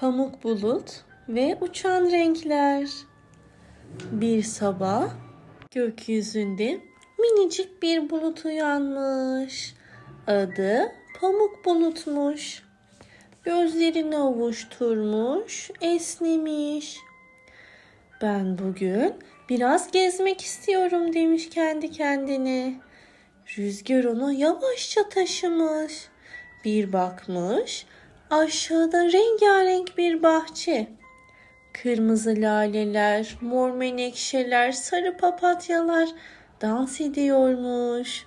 pamuk bulut ve uçan renkler. Bir sabah gökyüzünde minicik bir bulut uyanmış. Adı pamuk bulutmuş. Gözlerini ovuşturmuş, esnemiş. Ben bugün biraz gezmek istiyorum demiş kendi kendine. Rüzgar onu yavaşça taşımış. Bir bakmış, aşağıda rengarenk bir bahçe. Kırmızı laleler, mor menekşeler, sarı papatyalar dans ediyormuş.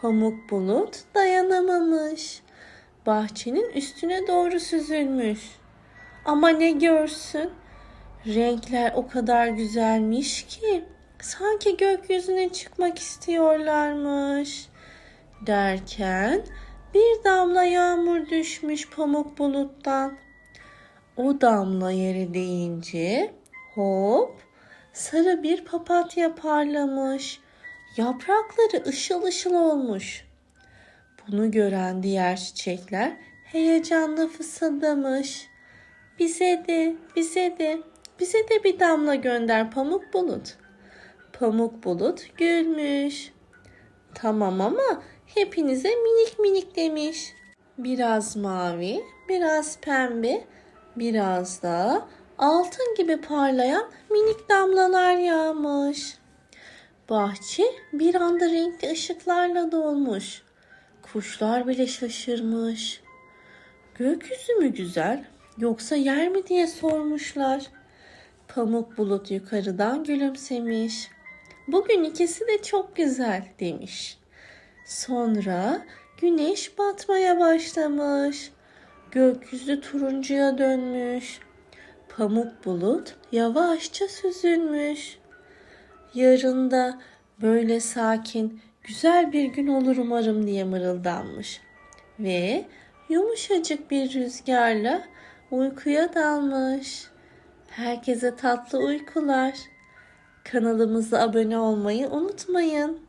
Pamuk bulut dayanamamış. Bahçenin üstüne doğru süzülmüş. Ama ne görsün? Renkler o kadar güzelmiş ki sanki gökyüzüne çıkmak istiyorlarmış. Derken bir damla yağmur düşmüş pamuk buluttan. O damla yere değince hop sarı bir papatya parlamış. Yaprakları ışıl ışıl olmuş. Bunu gören diğer çiçekler heyecanla fısıldamış. Bize de, bize de, bize de bir damla gönder pamuk bulut. Pamuk bulut gülmüş. Tamam ama hepinize minik minik demiş. Biraz mavi, biraz pembe, biraz da altın gibi parlayan minik damlalar yağmış. Bahçe bir anda renkli ışıklarla dolmuş. Kuşlar bile şaşırmış. Gökyüzü mü güzel yoksa yer mi diye sormuşlar. Pamuk bulut yukarıdan gülümsemiş. Bugün ikisi de çok güzel demiş. Sonra güneş batmaya başlamış. Gökyüzü turuncuya dönmüş. Pamuk bulut yavaşça süzülmüş. Yarın da böyle sakin, güzel bir gün olur umarım diye mırıldanmış. Ve yumuşacık bir rüzgarla uykuya dalmış. Herkese tatlı uykular. Kanalımıza abone olmayı unutmayın.